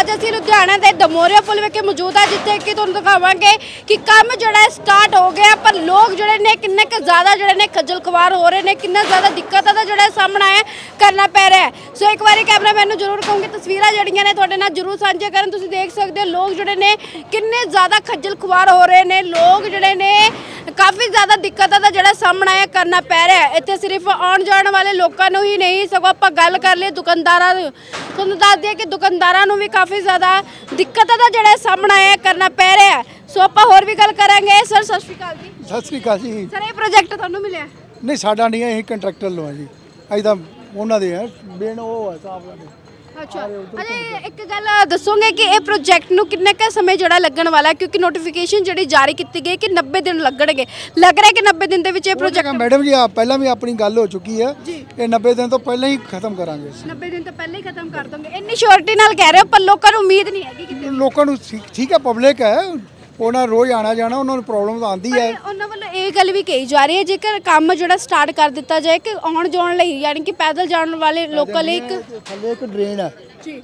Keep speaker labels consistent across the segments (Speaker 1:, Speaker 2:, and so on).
Speaker 1: ਅੱਜ ਅਸੀਂ ਲੁਧਿਆਣਾ ਦੇ ਦਮੋਰੀਆ ਪੁਲ ਵਿਖੇ ਮੌਜੂਦ ਆ ਜਿੱਥੇ ਕਿ ਤੁਹਾਨੂੰ ਦਿਖਾਵਾਂਗੇ ਕਿ ਕੰਮ ਜਿਹੜਾ ਹੈ ਸਟਾਰਟ ਹੋ ਗਿਆ, ਪਰ ਲੋਕ ਜਿਹੜੇ ਨੇ ਕਿੰਨੇ ਕੁ ਜ਼ਿਆਦਾ ਜਿਹੜੇ ਨੇ ਖੱਜਲ ਖਵਾਰ ਹੋ ਰਹੇ ਨੇ, ਕਿੰਨਾ ਜ਼ਿਆਦਾ ਦਿੱਕਤਾਂ ਦਾ ਜਿਹੜਾ ਸਾਹਮਣਾ ਹੈ ਕਰਨਾ ਪੈ ਰਿਹਾ ਸੋ ਇੱਕ ਵਾਰੀ ਕੈਮਰਾਮੈਨ ਨੂੰ ਜ਼ਰੂਰ ਕਹੂੰਗੀ, ਤਸਵੀਰਾਂ ਜਿਹੜੀਆਂ ਨੇ ਤੁਹਾਡੇ ਨਾਲ ਜ਼ਰੂਰ ਸਾਂਝੇ ਕਰਨ। ਤੁਸੀਂ ਦੇਖ ਸਕਦੇ ਹੋ, ਲੋਕ ਜਿਹੜੇ ਨੇ ਕਿੰਨੇ ਜ਼ਿਆਦਾ ਖੱਜਲ ਖਵਾਰ ਹੋ ਰਹੇ ਨੇ, ਲੋਕ ਜਿਹੜੇ ਨੇ ਕਾਫੀ ਜ਼ਿਆਦਾ ਦਿੱਕਤਾਂ ਦਾ ਜਿਹੜਾ ਸਾਹਮਣਾ ਹੈ ਕਰਨਾ ਪੈ ਰਿਹਾ ਇੱਥੇ ਸਿਰਫ ਆਉਣ ਜਾਣ ਵਾਲੇ ਲੋਕਾਂ ਨੂੰ ਹੀ ਨਹੀਂ, ਸਗੋਂ ਆਪਾਂ ਗੱਲ ਕਰ ਲਈਏ ਦੁਕਾਨਦਾਰਾਂ ਦੀ ਤੁਹਾਨੂੰ ਦੱਸ ਦਈਏ ਕਿ ਦੁਕਾਨਦਾਰਾਂ ਨੂੰ ਵੀ ਕਾਫੀ ਜ਼ਿਆਦਾ ਦਿੱਕਤਾਂ ਦਾ ਜਿਹੜਾ ਸਾਹਮਣਾ ਹੈ ਕਰਨਾ ਪੈ ਰਿਹਾ ਹੈ। ਸੋ ਆਪਾਂ ਹੋਰ ਵੀ ਗੱਲ ਕਰਾਂਗੇ। ਸਰ ਸਤਿ ਸ਼੍ਰੀ ਅਕਾਲ ਜੀ।
Speaker 2: ਸਤਿ ਸ੍ਰੀ ਅਕਾਲ ਜੀ।
Speaker 1: ਸਰ ਇਹ ਪ੍ਰੋਜੈਕਟ ਤੁਹਾਨੂੰ ਮਿਲਿਆ?
Speaker 2: ਨਹੀਂ ਸਾਡਾ ਨਹੀਂ ਹੈ ਅਸੀਂ ਕੰਟਰੈਕਟਰ ਲਵਾ ਜੀ। ਅਸੀਂ ਤਾਂ ਉਹਨਾਂ ਦੇ ਆ ਬੇਨ ਉਹ ਹੈ ਸਾਹਿਬ ਦੇ
Speaker 1: ਅੱਛਾ। ਅਜੇ ਇੱਕ ਗੱਲ ਦੱਸੋਗੇ ਕਿ ਇਹ ਪ੍ਰੋਜੈਕਟ ਨੂੰ ਕਿੰਨੇ ਕੁ ਸਮੇਂ ਜਿਹੜਾ ਲੱਗਣ ਵਾਲਾ ਹੈ? ਕਿਉਂਕਿ ਨੋਟੀਫਿਕੇਸ਼ਨ ਜਿਹੜੀ ਜਾਰੀ ਕੀਤੀ ਗਈ ਕਿ 90 ਦਿਨ ਲੱਗਣਗੇ। ਲੱਗ ਰਿਹਾ ਕਿ 90 ਦਿਨ ਦੇ ਵਿੱਚ ਇਹ ਪ੍ਰੋਜੈਕਟ
Speaker 2: ਮੈਡਮ ਜੀ ਆ ਪਹਿਲਾਂ ਵੀ ਆਪਣੀ ਗੱਲ ਹੋ ਚੁੱਕੀ ਹੈ। ਇਹ 90 ਦਿਨ ਤੋਂ ਪਹਿਲਾਂ ਹੀ ਖਤਮ ਕਰਾਂਗੇ ਅਸੀਂ।
Speaker 1: 90 ਦਿਨ ਤੋਂ ਪਹਿਲਾਂ ਹੀ ਖਤਮ ਕਰ ਦੋਗੇ। ਇੰਨੀ ਸ਼ੋਰਟੀ ਨਾਲ ਕਹਿ ਰਹੇ ਹੋ ਪਰ ਲੋਕਾਂ ਨੂੰ ਉਮੀਦ ਨਹੀਂ ਹੈਗੀ ਕਿ
Speaker 2: ਲੋਕਾਂ ਨੂੰ ਠੀਕ- ਠੀਕ ਹੈ ਪਬਲਿਕ ਹੈ। ਉਹਨਾਂ ਰੋਜ਼ ਆਣਾ ਜਾਣਾ ਉਹਨਾਂ ਨੂੰ ਪ੍ਰੋਬਲਮ ਆਉਂਦੀ ਹੈ
Speaker 1: ਪਰ ਉਹਨਾਂ ਵੱਲੋਂ ਇਹ ਗੱਲ ਵੀ ਕਹੀ ਜਾ ਰਹੀ ਹੈ ਜੇਕਰ ਕੰਮ ਜਿਹੜਾ ਸਟਾਰਟ ਕਰ ਦਿੱਤਾ ਜਾਏ ਕਿ ਆਉਣ ਜਾਣ ਲਈ ਯਾਨੀ ਕਿ ਪੈਦਲ ਜਾਣ ਵਾਲੇ ਲੋਕਾਂ ਲਈ ਇੱਕ
Speaker 2: ਥੱਲੇ ਇੱਕ ਡਰੇਨ ਹੈ
Speaker 1: ਜੀ।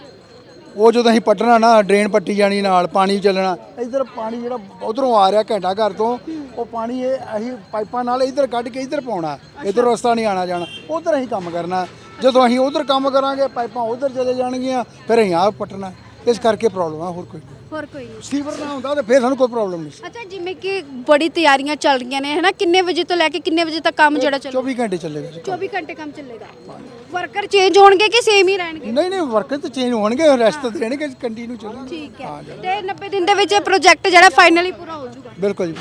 Speaker 2: ਉਹ ਜਦੋਂ ਅਸੀਂ ਪੱਟਣਾ ਨਾ ਡਰੇਨ ਪੱਟੀ ਜਾਣੀ ਨਾਲ ਪਾਣੀ ਚੱਲਣਾ ਇਧਰ ਪਾਣੀ ਜਿਹੜਾ ਉਧਰੋਂ ਆ ਰਿਹਾ ਘੰਟਾ ਘਰ ਤੋਂ ਉਹ ਪਾਣੀ ਇਹ ਅਸੀਂ ਪਾਈਪਾਂ ਨਾਲ ਇਧਰ ਕੱਢ ਕੇ ਇਧਰ ਪਾਉਣਾ ਇਧਰ ਰਸਤਾ ਨਹੀਂ ਆਣਾ ਜਾਣਾ ਉਧਰ ਅਸੀਂ ਕੰਮ ਕਰਨਾ। ਜਦੋਂ ਅਸੀਂ ਉਧਰ ਕੰਮ ਕਰਾਂਗੇ ਪਾਈਪਾਂ ਉਧਰ ਚਲੇ ਜਾਣਗੀਆਂ ਫਿਰ ਅਸੀਂ ਆਪ ਪੱਟਣਾ। ਇਸ ਕਰਕੇ ਪ੍ਰੋਬਲਮ ਆ ਹੋਰ ਕੋਈ ਨਹੀਂ।
Speaker 1: ਹੋਰ ਕੋਈ ਨਹੀਂ।
Speaker 2: ਸੀਵਰ ਨਾ ਹੁੰਦਾ ਤਾਂ ਫਿਰ ਸਾਨੂੰ ਕੋਈ ਪ੍ਰੋਬਲਮ ਨਹੀਂ। ਸੀ।
Speaker 1: ਅੱਛਾ ਜਿਵੇਂ ਕਿ ਬੜੀ ਤਿਆਰੀਆਂ ਚੱਲ ਰਹੀਆਂ ਨੇ ਹਨਾ? ਕਿੰਨੇ ਵਜੇ ਤੋਂ ਲੈ ਕੇ ਕਿੰਨੇ ਵਜੇ ਤੱਕ ਕੰਮ ਜਿਹੜਾ ਚੱਲ
Speaker 2: 24 ਘੰਟੇ ਚੱਲੇਗਾ ਜੀ
Speaker 1: 24 ਘੰਟੇ ਕੰਮ ਚੱਲੇਗਾ। ਵਰਕਰ ਚੇਂਜ ਹੋਣਗੇ ਕਿ ਸੇਮ ਹੀ ਰਹਿਣਗੇ?
Speaker 2: ਨਹੀਂ ਨਹੀਂ ਵਰਕਰ ਤਾਂ ਚੇਂਜ ਹੋਣਗੇ ਰੈਸਟ ਤਾਂ ਦੇਣਗੇ ਕੰਟੀਨਿਊ ਚੱਲਣਗੇ
Speaker 1: ਠੀਕ ਹੈ। ਤੇ 90 ਦਿਨ ਦੇ ਵਿੱਚ ਇਹ ਪ੍ਰੋਜੈਕਟ ਜਿਹੜਾ ਫਾਈਨਲੀ ਪੂਰਾ ਹੋ ਜਾਊਗਾ।
Speaker 2: ਬਿਲਕੁਲ ਜੀ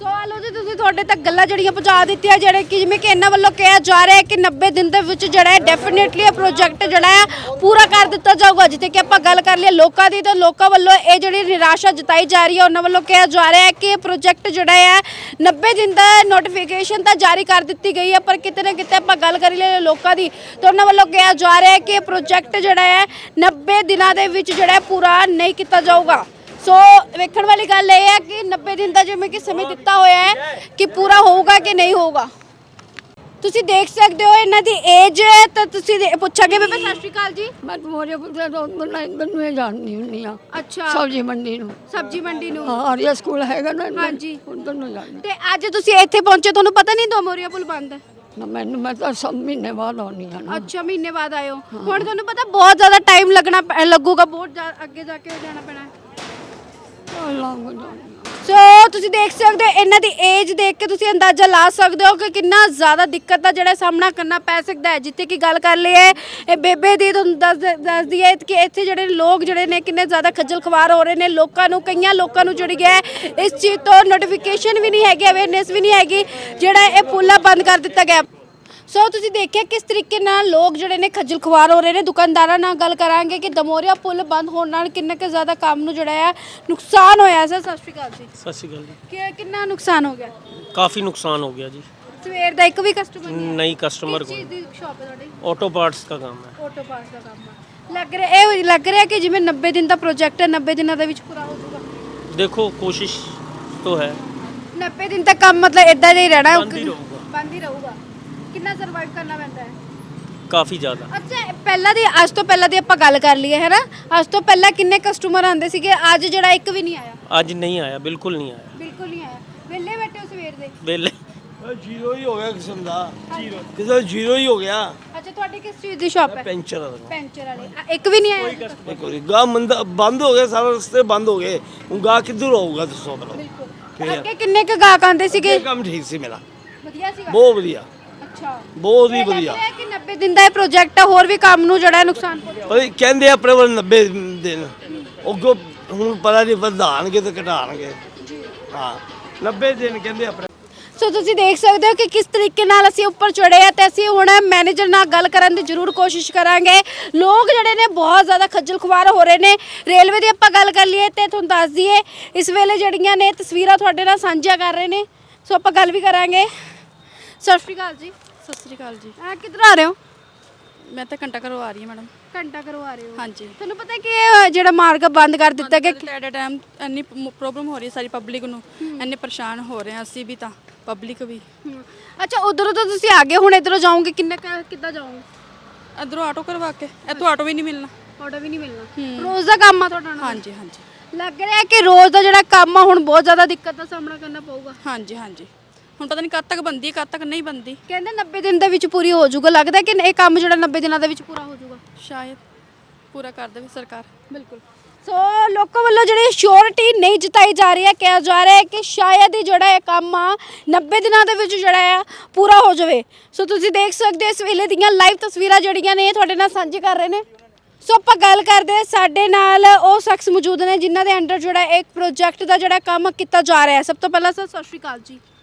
Speaker 2: ਬਿਲਕੁਲ।
Speaker 1: ਸੋ ਆ ਜੀ ਤੁਸੀਂ ਤੁਹਾਡੇ ਤੱਕ ਗੱਲਾਂ ਜਿਹੜੀਆਂ ਪਹੁੰਚਾ ਦਿੱਤੀਆਂ, ਜਿਹੜੇ ਕਿ ਜਿਵੇਂ ਕਿ ਇਹਨਾਂ ਵੱਲੋਂ ਕਿਹਾ ਜਾ ਰਿਹਾ ਹੈ ਕਿ 90 ਦਿਨ ਦੇ ਵਿੱਚ ਜਿਹੜਾ ਹੈ ਡੈਫੀਨਿਟਲੀ ਇਹ ਪ੍ਰੋਜੈਕਟ ਜਿਹੜਾ ਹੈ ਪੂਰਾ ਕਰ ਦਿੱਤਾ ਜਾਊਗਾ ਜਿੱਥੇ ਕਿ ਆਪਾਂ ਗੱਲ ਕਰ ਲਈਏ ਲੋਕਾਂ ਦੀ, ਤਾਂ ਲੋਕਾਂ ਵੱਲੋਂ ਇਹ ਜਿਹੜੀ ਨਿਰਾਸ਼ਾ ਜਤਾਈ ਜਾ ਰਹੀ ਹੈ, ਉਹਨਾਂ ਵੱਲੋਂ ਕਿਹਾ ਜਾ ਰਿਹਾ ਹੈ ਕਿ ਇਹ ਪ੍ਰੋਜੈਕਟ ਜਿਹੜਾ ਹੈ 90 ਦਿਨ ਦਾ ਨੋਟੀਫਿਕੇਸ਼ਨ ਤਾਂ ਜਾਰੀ ਕਰ ਦਿੱਤੀ ਗਈ ਹੈ, ਪਰ ਕਿਤੇ ਨਾ ਕਿਤੇ ਆਪਾਂ ਗੱਲ ਕਰ ਲਈਏ ਲੋਕਾਂ ਦੀ, ਤਾਂ ਉਹਨਾਂ ਵੱਲੋਂ ਕਿਹਾ ਜਾ ਰਿਹਾ ਹੈ ਕਿ ਇਹ ਪ੍ਰੋਜੈਕਟ ਜਿਹੜਾ ਹੈ 90 ਦਿਨਾਂ ਦੇ ਵਿੱਚ ਜਿਹੜਾ ਪੂਰਾ ਨਹੀਂ ਕੀਤਾ ਜਾਊਗਾ ਸੋ ਵੇਖਣ ਵਾਲੀ ਗੱਲ ਇਹ ਹੈ ਕਿ 90 ਦਿਨ ਦਾ ਜਿਵੇਂ ਕਿ ਸਮੇਂ ਦਿੱਤਾ ਹੋਇਆ ਹੈ ਕਿ ਪੂਰਾ ਹੋਊਗਾ ਕਿ ਨਹੀਂ ਹੋਊਗਾ। ਤੁਸੀਂ ਦੇਖ ਸਕਦੇ ਹੋ ਇਹਨਾਂ ਦੀ ਏਜ ਤਾਂ ਤੁਸੀਂ ਦੇ- ਪੁੱਛਾਂਗੇ ਬੇਬੇ ਸਤਿ ਸ਼੍ਰੀ ਅਕਾਲ ਜੀ।
Speaker 3: ਮੈਂ ਮੋਰੇ ਪੁੱਤਰ ਤੋਂ ਮੈਨੂੰ ਇਹ ਜਾਣਦੀ ਹੁੰਦੀ ਆ।
Speaker 1: ਅੱਛਾ।
Speaker 3: ਸਬਜ਼ੀ ਮੰਡੀ ਨੂੰ।
Speaker 1: ਸਬਜੀ ਮੰਡੀ ਨੂੰ।
Speaker 3: ਹਾਂ ਆਰੀਆ ਸਕੂਲ ਹੈਗਾ ਨਾ
Speaker 1: ਹਾਂਜੀ।
Speaker 3: ਉਧਰ ਨੂੰ ਜਾਣੀ
Speaker 1: ਤੇ ਅੱਜ ਤੁਸੀਂ ਇੱਥੇ ਪਹੁੰਚੇ ਤੁਹਾਨੂੰ ਪਤਾ ਨਹੀਂ ਦੋਮੋਰੀਆ ਪੁਲ ਬੰਦ ਹੈ?
Speaker 3: ਨਾ ਮੈਨੂੰ ਮੈਂ ਤਾਂ ਸਭ ਮਹੀਨੇ ਬਾਅਦ ਆਉਣੀ ਆ ਨਾ।
Speaker 1: ਅੱਛਾ ਮਹੀਨੇ ਬਾਅਦ ਆਇਓ ਹੁਣ ਤੁਹਾਨੂੰ ਪਤਾ ਬਹੁਤ ਜ਼ਿਆਦਾ ਟਾਈਮ ਲੱਗਣਾ ਪੈ- ਲੱਗੂਗਾ ਬਹੁਤ ਜ਼ਿਆ- ਅੱਗੇ ਜਾ ਕੇ ਜਾਣਾ ਪੈਣਾ ਹੈ। ਸੋ ਤੁਸੀਂ ਦੇਖ ਸਕਦੇ ਹੋ, ਇਹਨਾਂ ਦੀ ਏਜ ਦੇਖ ਕੇ ਤੁਸੀਂ ਅੰਦਾਜ਼ਾ ਲਾ ਸਕਦੇ ਹੋ ਕਿ ਕਿੰਨਾ ਜ਼ਿਆਦਾ ਦਿੱਕਤ ਦਾ ਜਿਹੜਾ ਸਾਹਮਣਾ ਕਰਨਾ ਪੈ ਸਕਦਾ ਹੈ। ਜਿੱਥੇ ਕਿ ਗੱਲ ਕਰ ਲਈਏ, ਇਹ ਬੇਬੇ ਦੀ ਤੁਹਾਨੂੰ ਦੱਸ ਦੱਸਦੀ ਹੈ ਕਿ ਇੱਥੇ ਜਿਹੜੇ ਲੋਕ ਜਿਹੜੇ ਨੇ ਕਿੰਨੇ ਜ਼ਿਆਦਾ ਖੱਜਲ ਖਵਾਰ ਹੋ ਰਹੇ ਨੇ, ਲੋਕਾਂ ਨੂੰ, ਕਈਆਂ ਲੋਕਾਂ ਨੂੰ ਜਿਹੜੀ ਹੈ। ਇਸ ਚੀਜ਼ ਤੋਂ ਨੋਟੀਫਿਕੇਸ਼ਨ ਵੀ ਨਹੀਂ ਹੈਗੀ ਅਵੇਅਰਨੈਸ ਵੀ ਨਹੀਂ ਹੈਗੀ, ਜਿਹੜਾ ਇਹ ਪੁੱਲਾ ਬੰਦ ਕਰ ਦਿੱਤਾ ਗਿਆ। ਸੋ ਤੁਸੀਂ ਦੇਖਿਆ ਕਿਸ ਤਰੀਕੇ ਨਾਲ ਲੋਕ ਜਿਹੜੇ ਨੇ ਖੱਜਲ ਖੁਆਰ ਹੋ ਰਹੇ ਨੇ? ਦੁਕਾਨਦਾਰਾਂ ਨਾਲ ਗੱਲ ਕਰਾਂਗੇ ਕਿ ਦਮੋਰੀਆ ਪੁਲ ਬੰਦ ਹੋਣ ਨਾਲ ਕਿੰਨਾ ਕੁ ਜ਼ਿਆਦਾ ਕੰਮ ਨੂੰ ਜਿਹੜਾ ਆ ਨੁਕਸਾਨ ਹੋਇਆ ਸਰ ਸਤਿ ਸ਼੍ਰੀ ਅਕਾਲ ਜੀ।
Speaker 4: ਸਤਿ ਸ਼੍ਰੀ ਅਕਾਲ ਜੀ।
Speaker 1: ਕਿ ਕਿੰਨਾ ਨੁਕਸਾਨ ਹੋ ਗਿਆ?
Speaker 4: ਕਾਫੀ ਨੁਕਸਾਨ ਹੋ ਗਿਆ ਜੀ।
Speaker 1: ਸਵੇਰ ਦਾ ਇੱਕ ਵੀ ਕਸਟਮਰ ਨਹੀਂ
Speaker 4: ਆਇਆ। ਨਹੀਂ
Speaker 1: ਕਸਟਮਰ
Speaker 4: ਕਿਸ
Speaker 1: ਚੀਜ਼ ਕੋਈ ਦੀ ਸ਼ਾਪ ਹੈ ਤੁਹਾਡੀ?
Speaker 4: ਆਟੋ ਪਾਰਟਸ ਦਾ ਕੰਮ ਹੈ।
Speaker 1: ਆਟੋ ਪਾਸ ਦਾ ਕੰਮ ਆ। ਲੱਗ ਰਿਹਾ ਇਹ ਲੱਗ ਰਿਹਾ ਕਿ ਜਿਵੇਂ 90 ਦਿਨ ਦਾ ਪ੍ਰੋਜੈਕਟ ਹੈ 90 ਦਿਨਾਂ ਦੇ ਵਿੱਚ ਪੂਰਾ ਹੋ ਜਾਊਗਾ?
Speaker 4: ਦੇਖੋ ਕੋਸ਼ਿਸ਼ ਤਾਂ ਹੈ।
Speaker 1: 90 ਦਿਨ ਤੱਕ ਕੰਮ ਮਤਲਬ ਇਦਾਂ ਹੀ ਰਹਿਣਾ
Speaker 4: ਬੰਦ ਹੀ ਰਹੂਗਾ।
Speaker 1: ਬੰਦ ਹੀ ਰਹੂਗਾ। ਕਿੰਨਾ ਸਰਵਾਈਵ ਕਰਨਾ ਪੈਂਦਾ ਹੈ?
Speaker 4: ਕਾਫੀ ਜ਼ਿਆਦਾ।
Speaker 1: ਅੱਛਾ ਪਹਿਲਾਂ ਦੀ ਅੱਜ ਤੋਂ ਪਹਿਲਾਂ ਦੀ ਆਪਾਂ ਗੱਲ ਕਰ ਲਈਏ ਹੈਨਾ? ਅੱਜ ਤੋਂ ਪਹਿਲਾਂ ਕਿੰਨੇ ਕਸਟਮਰ ਆਉਂਦੇ ਸੀਗੇ? ਅੱਜ ਜਿਹੜਾ ਇੱਕ ਵੀ ਨਹੀਂ ਆਇਆ।
Speaker 4: ਅੱਜ ਨਹੀਂ ਆਇਆ ਬਿਲਕੁਲ ਨਹੀਂ ਆਇਆ।
Speaker 1: ਬਿਲਕੁਲ ਨਹੀਂ ਆਇਆ। ਵਿਹਲੇ ਬੈਠੇ ਹੋ ਸਵੇਰ ਦੇ?
Speaker 4: ਵੇਲੇ
Speaker 5: ਜੀਰੋ ਹੀ ਹੋ ਗਿਆ ਕਿਸਮ ਦਾ। ਜੀਰੋ ਕਿਸੇ ਜੀਰੋ ਹੀ ਹੋ ਗਿਆ।
Speaker 1: ਅੱਛਾ ਤੁਹਾਡੀ ਕਿਸ ਚੀਜ਼ ਦੀ ਸ਼ਾਪ ਹੈ?
Speaker 5: ਪੈਂਚਰ ਆ ਲਗਾ
Speaker 1: ਪੈਂਚਰ ਵਾਲੇ। ਆ, ਇੱਕ ਵੀ ਨਹੀਂ ਆਇਆ
Speaker 5: ਦੇਖੋ ਜੀ, ਗਾਹ ਮੰਦਾ ਬੰਦ ਹੋ ਗਿਆ ਸਾਰੇ ਰਸਤੇ ਬੰਦ ਹੋ ਗਏ। ਹੁਣ ਗਾਹ ਕਿੱਧਰ ਹੋਊਗਾ ਦੱਸੋ ਮੈਨੂੰ।
Speaker 1: ਬਿਲਕੁਲ। ਅੱਗੇ ਕਿੰਨੇ ਕੁ ਗਾਹਕ ਆਉਂਦੇ ਸੀਗੇ?
Speaker 5: ਇਹ ਕੰਮ ਠੀਕ ਸੀ ਮੇਰਾ।
Speaker 1: ਵਧੀਆ ਸੀਗਾ।
Speaker 5: ਬਹੁਤ ਵਧੀਆ।
Speaker 1: ਅੱਛਾ।
Speaker 5: ਬਹੁਤ ਹੀ ਵਧੀਆ।
Speaker 1: ਕਿ 90 ਦਿਨ ਦਾ ਇਹ ਪ੍ਰੋਜੈਕਟ ਹੈ ਹੋਰ ਵੀ ਕੰਮ ਨੂੰ ਜਿਹੜਾ ਹੈ ਨੁਕਸਾਨ ਪਹੁੰਚਾਊਗਾ
Speaker 5: ਪਰ ਇਹ ਕਹਿੰਦੇ ਆਪਣੇ ਵੱਲ 90 ਦਿਨ। ਅੱਗੋਂ ਹੁਣ ਪਤਾ ਨਹੀਂ ਵਧਾਣਗੇ ਤੇ ਘਟਾਣਗੇ। ਹਾਂ 90 ਦਿਨ ਕਹਿੰਦੇ ਆਪਣੇ।
Speaker 1: ਸੋ ਤੁਸੀਂ ਦੇਖ ਸਕਦੇ ਹੋ ਕਿ ਕਿਸ ਤਰੀਕੇ ਨਾਲ ਅਸੀਂ ਉੱਪਰ ਚੜੇ ਆ ਤੇ ਅਸੀਂ ਹੁਣ ਮੈਨੇਜਰ ਨਾਲ ਗੱਲ ਕਰਨ ਦੀ ਜ਼ਰੂਰ ਕੋਸ਼ਿਸ਼ ਕਰਾਂਗੇ। ਲੋਕ ਜਿਹੜੇ ਨੇ ਬਹੁਤ ਜ਼ਿਆਦਾ ਖੱਜਲ ਖੁਆਰ ਹੋ ਰਹੇ ਨੇ। ਰੇਲਵੇ ਦੀ ਆਪਾਂ ਗੱਲ ਕਰ ਲਈਏ ਤੇ ਤੁਹਾਨੂੰ ਦੱਸ ਦਈਏ ਇਸ ਵੇਲੇ ਜਿਹੜੀਆਂ ਨੇ ਤਸਵੀਰਾਂ ਤੁਹਾਡੇ ਨਾਲ ਸਾਂਝੀਆਂ ਕਰ ਰਹੇ ਨੇ। ਸੋ ਆਪਾਂ ਗੱਲ ਵੀ ਕਰਾਂਗੇ। ਸਤਿ ਸ਼੍ਰੀ ਅਕਾਲ ਜੀ।
Speaker 6: ਸਤਿ ਸ੍ਰੀ ਅਕਾਲ ਜੀ।
Speaker 1: ਆ ਕਿੱਧਰ ਆ ਰਹੇ ਹੋ?
Speaker 6: ਮੈਂ ਤਾਂ ਘੰਟਾ ਘਰੋਂ ਆ ਰਹੀ ਹਾਂ ਮੈਡਮ।
Speaker 1: ਘੰਟਾ ਕਰਵਾ ਰਹੇ ਹੋ।
Speaker 6: ਹਾਂਜੀ।
Speaker 1: ਤੁਹਾਨੂੰ ਪਤਾ ਕਿ ਇਹ ਜਿਹੜਾ ਮਾਰਗ ਬੰਦ ਕਰ ਦਿੱਤਾ ਗਿਆ
Speaker 6: ਐਟ ਅ ਟਾਈਮ ਇੰਨੀ ਪ੍ਰੋਬਲਮ ਹੋ ਰਹੀ ਹੈ ਸਾਰੀ ਪਬਲਿਕ ਨੂੰ। ਇੰਨੇ ਪਰੇਸ਼ਾਨ ਹੋ ਰਹੇ ਹਾਂ ਅਸੀਂ ਵੀ ਤਾਂ ਪਬਲਿਕ ਵੀ।
Speaker 1: ਹਮ, ਅੱਛਾ ਉਧਰੋਂ ਤਾਂ ਤੁਸੀਂ ਆ ਗਏ ਹੁਣ ਇਧਰੋਂ ਜਾਓਗੇ ਕਿੰਨੇ ਕੁ- ਕਿੱਦਾਂ ਜਾਓਗੇ?
Speaker 6: ਇਧਰੋਂ ਆਟੋ ਕਰਵਾ ਕੇ ਇੱਥੋਂ ਆਟੋ ਵੀ ਨਹੀਂ ਮਿਲਣਾ।
Speaker 1: ਤੁਹਾਡਾ ਵੀ ਨਹੀਂ ਮਿਲਣਾ। ਰੋਜ਼ ਦਾ ਕੰਮ ਆ ਤੁਹਾਡਾ ਨਾਲ?
Speaker 6: ਹਾਂਜੀ ਹਾਂਜੀ।
Speaker 1: ਲੱਗ ਰਿਹਾ ਕਿ ਰੋਜ਼ ਦਾ ਜਿਹੜਾ ਕੰਮ ਆ ਹੁਣ ਬਹੁਤ ਜ਼ਿਆਦਾ ਦਿੱਕਤ ਦਾ ਸਾਹਮਣਾ ਕਰਨਾ ਪਊਗਾ।
Speaker 6: ਹਾਂਜੀ ਹਾਂਜੀ। ਹੁਣ ਪਤਾ ਨਹੀਂ ਕਦ ਤੱਕ ਬੰਦੀ ਕਦ ਤੱਕ ਨਹੀਂ ਬੰਦੀ
Speaker 1: ਕਹਿੰਦੇ 90 ਦਿਨ ਦੇ ਵਿੱਚ ਪੂਰੀ ਹੋ ਜਾਊਗਾ। ਲੱਗਦਾ ਕਿ ਇਹ ਕੰਮ ਜਿਹੜਾ 90 ਦਿਨਾਂ ਦੇ ਵਿੱਚ ਪੂਰਾ ਹੋ ਜਾਊਗਾ।
Speaker 6: ਸ਼ਾਇਦ ਪੂਰਾ ਕਰ ਦੇਵੇ ਸਰਕਾਰ।
Speaker 1: ਬਿਲਕੁਲ। ਸੋ ਲੋਕਾਂ ਵੱਲੋਂ ਜਿਹੜੀ ਸ਼ੋਰਿਟੀ ਨਹੀਂ ਜਿਤਾਈ ਜਾ ਰਹੀ ਹੈ ਕਿਹਾ ਜਾ ਰਿਹਾ ਹੈ ਕਿ ਸ਼ਾਇਦ ਹੀ ਜਿਹੜਾ ਇਹ ਕੰਮ ਆ 90 ਦਿਨਾਂ ਦੇ ਵਿੱਚ ਜਿਹੜਾ ਆ ਪੂਰਾ ਹੋ ਜਾਵੇ। ਸੋ ਤੁਸੀਂ ਦੇਖ ਸਕਦੇ ਹੋ ਇਸ ਵੇਲੇ ਦੀਆਂ ਲਾਈਵ ਤਸਵੀਰਾਂ ਜਿਹੜੀਆਂ ਨੇ ਇਹ ਤੁਹਾਡੇ ਨਾਲ ਸਾਂਝੀ ਕਰ ਰਹੇ ਨੇ। ਸੋ ਆਪਾਂ ਗੱਲ ਕਰਦੇ ਹਾਂ ਸਾਡੇ ਨਾਲ ਉਹ ਸ਼ਖਸ ਮੌਜੂਦ ਨੇ ਜਿਨ੍ਹਾਂ ਦੇ ਅੰਡਰ ਜਿਹੜਾ ਇੱਕ ਪ੍ਰੋਜੈਕਟ ਦਾ ਜਿਹੜਾ ਕੰਮ ਕੀਤਾ ਜਾ ਰਿਹਾ ਹੈ। ਸਭ ਤੋਂ ਪਹਿਲਾਂ ਸਰ ਸਤਿ ਸ਼੍ਰੀ ਅਕਾਲ ਜੀ।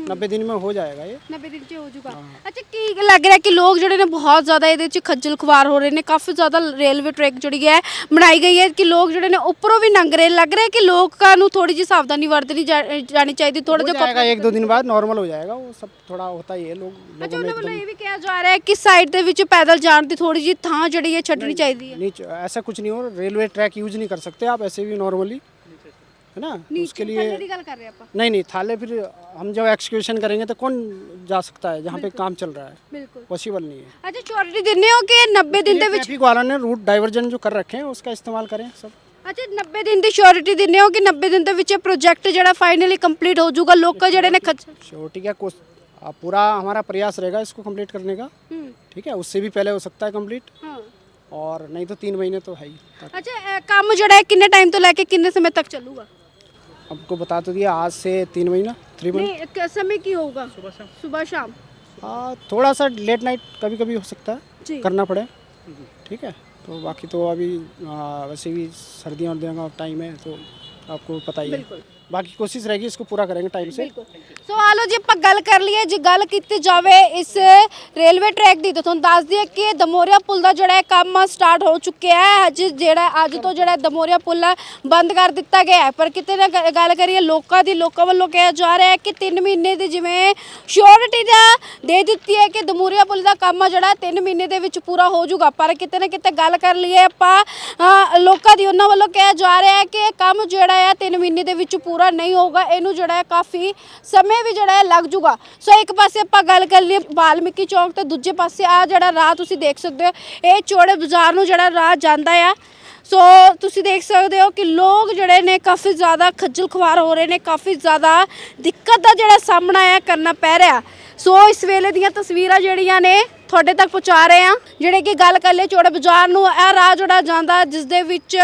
Speaker 7: नब्बे दिन में हो जाएगा ये
Speaker 1: 90 ਦਿਨ ਚ ਹੋ ਜਾਊਗਾ ਅੱਛਾ ਕੀ ਲੱਗ ਰਿਹਾ ਕਿ ਲੋਕ ਜਿਹੜੇ ਨੇ ਬਹੁਤ ਜ਼ਿਆਦਾ ਇਹਦੇ ਚ ਖੱਜਲ ਖੁਆਰ ਹੋ ਰਹੇ ਨੇ ਕਾਫੀ ਜ਼ਿਆਦਾ ਰੇਲਵੇ ਟਰੈਕ ਜਿਹੜੀ ਹੈ ਬਣਾਈ ਗਈ ਹੈ ਕਿ ਲੋਕ ਜਿਹੜੇ ਨੇ ਉੱਪਰੋਂ ਵੀ ਲੰਘ ਰਹੇ ਲੱਗ ਰਿਹਾ ਕਿ ਲੋਕਾਂ ਨੂੰ ਥੋੜੀ ਜਿਹੀ ਸਾਵਧਾਨੀ ਵਰਤਣੀ ਜਾ- ਜਾਣੀ ਚਾਹੀਦੀ ਥੋੜਾ
Speaker 7: हो
Speaker 1: ਜਿਹਾ
Speaker 7: जाएगा एक दो दिन बाद नॉर्मल हो जाएगा वो सब थोड़ा होता ही है लोग
Speaker 1: ਅੱਛਾ
Speaker 7: लोगों में
Speaker 1: ਉਹਨਾਂ ਵੱਲੋਂ
Speaker 7: एकदम
Speaker 1: ਇਹ ਵੀ ਕਿਹਾ ਜਾ ਰਿਹਾ ਹੈ ਕਿ ਸਾਈਡ ਦੇ ਵਿੱਚ ਪੈਦਲ ਜਾਣ ਦੀ ਥੋੜੀ ਜਿਹੀ ਥਾਂ ਜਿਹੜੀ ਹੈ ਛੱਡਣੀ ਚਾਹੀਦੀ ਹੈ
Speaker 7: नीचे ऐसा कुछ नहीं हो रेलवे ट्रैक यूज नहीं कर सकते आप ऐसे भी नॉर्मली है ना? उसके लिए नहीं नहीं थाले फिर हम जब एक्सक्यूशन करेंगे तो कौन जा सकता है जहाँ पे काम चल रहा है? पॉसिबल नहीं है।
Speaker 1: अच्छा चोरी दिन हो के नब्बे दिन
Speaker 7: ट्रैफ़िक वाला ने रूट डाइवर्जन जो कर रखे हैं उसका इस्तेमाल करें सब।
Speaker 1: अच्छा नब्बे दिन की श्योरिटी दिने कि नब्बे दिन के प्रोजेक्ट ਵਿੱਚ फाइनली कंप्लीट हो ਕੰਪਲੀਟ लोग ਜਾਊਗਾ ਲੋਕ ਜਿਹੜੇ ਨੇ
Speaker 7: ਸ਼ੋਰਿਟੀ ਦਾ ਕੁਝ पूरा हमारा प्रयास रहेगा इसको कंप्लीट करने का।
Speaker 1: हम्म।
Speaker 7: ठीक है? उससे भी पहले हो सकता है कंप्लीट
Speaker 1: हाँ।
Speaker 7: और नहीं तो तीन महीने तो है ही।
Speaker 1: अच्छा काम जोड़ा है कितने टाइम तो लेके कितने समय तक चलूगा?
Speaker 7: आपको बता तो दिया आज से तीन महीना थ्री
Speaker 1: महीना समय की होगा। सुबह शाम।
Speaker 7: हाँ थोड़ा सा लेट नाइट कभी कभी हो सकता है करना पड़े। ठीक है तो बाकी तो अभी आ, वैसे भी सर्दियों का टाइम है तो आपको पता ही है। बाकी कोशिश रहेगी इसको पूरा करेंगे टाइम से।
Speaker 1: ਸੋ ਆ ਲਓ ਜੀ ਆਪਾਂ ਗੱਲ ਕਰ ਲਈਏ, ਜੇ ਗੱਲ ਕੀਤੀ ਜਾਵੇ ਇਸ ਰੇਲਵੇ ਟਰੈਕ ਦੀ, ਤਾਂ ਤੁਹਾਨੂੰ ਦੱਸ ਦਈਏ ਕਿ ਦਮੋਰੀਆ ਪੁਲ ਦਾ ਜਿਹੜਾ ਹੈ ਕੰਮ ਸਟਾਰਟ ਹੋ ਚੁੱਕਿਆ ਹੈ। ਅੱਜ ਜਿਹੜਾ, ਅੱਜ ਤੋਂ ਜਿਹੜਾ ਦਮੋਰੀਆ ਪੁਲ ਆ ਬੰਦ ਕਰ ਦਿੱਤਾ ਗਿਆ ਹੈ। ਪਰ ਕਿਤੇ ਨਾ ਗ- ਗੱਲ ਕਰੀਏ ਲੋਕਾਂ ਦੀ, ਲੋਕਾਂ ਵੱਲੋਂ ਕਿਹਾ ਜਾ ਰਿਹਾ ਹੈ ਕਿ 3 ਮਹੀਨੇ ਦੀ ਜਿਵੇਂ ਸ਼ੋਰਿਟੀ ਦਾ ਦੇ ਦਿੱਤੀ ਹੈ ਕਿ ਦਮੋਰੀਆ ਪੁਲ ਦਾ ਕੰਮ ਆ ਜਿਹੜਾ 3 ਮਹੀਨੇ ਦੇ ਵਿੱਚ ਪੂਰਾ ਹੋ ਜਾਊਗਾ। ਪਰ ਕਿਤੇ ਨਾ ਕਿਤੇ ਗੱਲ ਕਰ ਲਈਏ ਆਪਾਂ ਲੋਕਾਂ ਦੀ ਉਹਨਾਂ ਵੱਲੋਂ ਕਿਹਾ ਜਾ ਰਿਹਾ ਹੈ ਕਿ ਇਹ ਕੰਮ ਜਿਹੜਾ ਹੈ 3 ਮਹੀਨੇ ਦੇ ਵਿੱਚ ਪੂਰਾ ਨਹੀਂ ਹੋਊਗਾ। ਇਹਨੂੰ ਜਿਹੜਾ ਹੈ ਕਾਫੀ ਸਮੇਂ ਵੀ ਜਿਹੜਾ ਹੈ ਲੱਗ ਜੂਗਾ। ਸੋ ਇੱਕ ਪਾਸੇ ਆਪਾਂ ਗੱਲ ਕਰ ਲਈਏ ਵਾਲਮੀਕੀ ਚੌਂਕ ਤੇ, ਦੂਜੇ ਪਾਸੇ ਆ ਜਿਹੜਾ ਰਾਹ ਤੁਸੀਂ ਦੇਖ ਸਕਦੇ ਹੋ, ਇਹ ਚੌੜੇ ਬਾਜ਼ਾਰ ਨੂੰ ਜਿਹੜਾ ਰਾਹ ਜਾਂਦਾ ਆ। ਸੋ ਤੁਸੀਂ ਦੇਖ ਸਕਦੇ ਹੋ ਕਿ ਲੋਕ ਜਿਹੜੇ ਨੇ ਕਾਫੀ ਜ਼ਿਆਦਾ ਖੱਜਲ ਖੁਆਰ ਹੋ ਰਹੇ ਨੇ, ਕਾਫੀ ਜ਼ਿਆਦਾ ਦਿੱਕਤ ਦਾ ਜਿਹੜਾ ਸਾਹਮਣਾ ਆ ਕਰਨਾ ਪੈ ਰਿਹਾ। ਸੋ ਇਸ ਵੇਲੇ ਦੀਆਂ ਤਸਵੀਰਾਂ ਜਿਹੜੀਆਂ ਨੇ ਤੁਹਾਡੇ ਤੱਕ ਪਹੁੰਚਾ ਰਹੇ ਆ ਜਿਹੜੇ ਕਿ ਗੱਲ ਕਰ ਲਈਏ ਚੌੜੇ ਬਾਜ਼ਾਰ ਨੂੰ, ਇਹ ਰਾਹ ਜਿਹੜਾ ਜਾਂਦਾ ਜਿਸ ਦੇ ਵਿੱਚ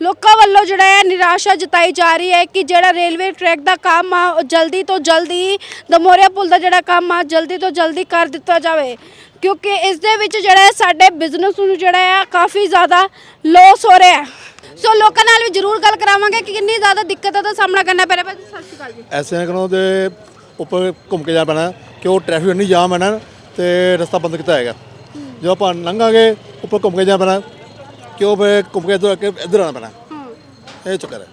Speaker 1: ਲੋਕਾਂ ਵੱਲੋਂ ਜਿਹੜਾ ਹੈ ਨਿਰਾਸ਼ਾ ਜਤਾਈ ਜਾ ਰਹੀ ਹੈ ਕਿ ਜਿਹੜਾ ਰੇਲਵੇ ਟਰੈਕ ਦਾ ਕੰਮ ਆ, ਉਹ ਜਲਦੀ ਤੋਂ ਜਲਦੀ ਦਮੋਰੀਆ ਪੁਲ ਦਾ ਜਿਹੜਾ ਕੰਮ ਆ, ਜਲਦੀ ਤੋਂ ਜਲਦੀ ਕਰ ਦਿੱਤਾ ਜਾਵੇ। ਕਿਉਂਕਿ ਇਸ ਦੇ ਵਿੱਚ ਜਿਹੜਾ ਹੈ ਸਾਡੇ ਬਿਜ਼ਨਸ ਨੂੰ ਜਿਹੜਾ ਆ ਕਾਫੀ ਜ਼ਿਆਦਾ ਲੋਸ ਹੋ ਰਿਹਾ ਹੈ। ਸੋ ਲੋਕਾਂ ਨਾਲ ਵੀ ਜ਼ਰੂਰ ਗੱਲ ਕਰਾਵਾਂਗੇ ਕਿ ਕਿੰਨੀ ਜ਼ਿਆਦਾ ਦਿੱਕਤਾਂ ਦਾ ਸਾਹਮਣਾ ਕਰਨਾ ਪੈ ਰਿਹਾ। ਭਾਜੀ ਸਤਿ ਸ਼੍ਰੀ ਅਕਾਲ ਜੀ।
Speaker 8: ਐਸੇ ਕਰੋ ਦੇ ਉੱਪਰ ਘੁੰਮ ਕੇ ਜਾਣਾ ਪੈਣਾ, ਕਿ ਉਹ ਟ੍ਰੈਫਿਕ ਇੰਨੀ ਜਾਮ ਹੈ ਨਾ, ਤੇ ਰਸਤਾ ਬੰਦ ਕੀਤਾ ਹੈਗਾ। ਜਦੋਂ ਆਪਾਂ ਲੰਘਾਂਗੇ, ਉੱਪਰ ਘੁੰਮ ਕੇ ਜਾਣਾ ਪੈਣਾ ਕਿ ਉਹ ਫਿਰ ਘੁੰਮ ਕੇ ਇੱਧਰ ਆ ਕੇ ਇੱਧਰ ਆਉਣਾ ਪੈਣਾ। ਇਹ ਚੱਕਰ ਹੈ।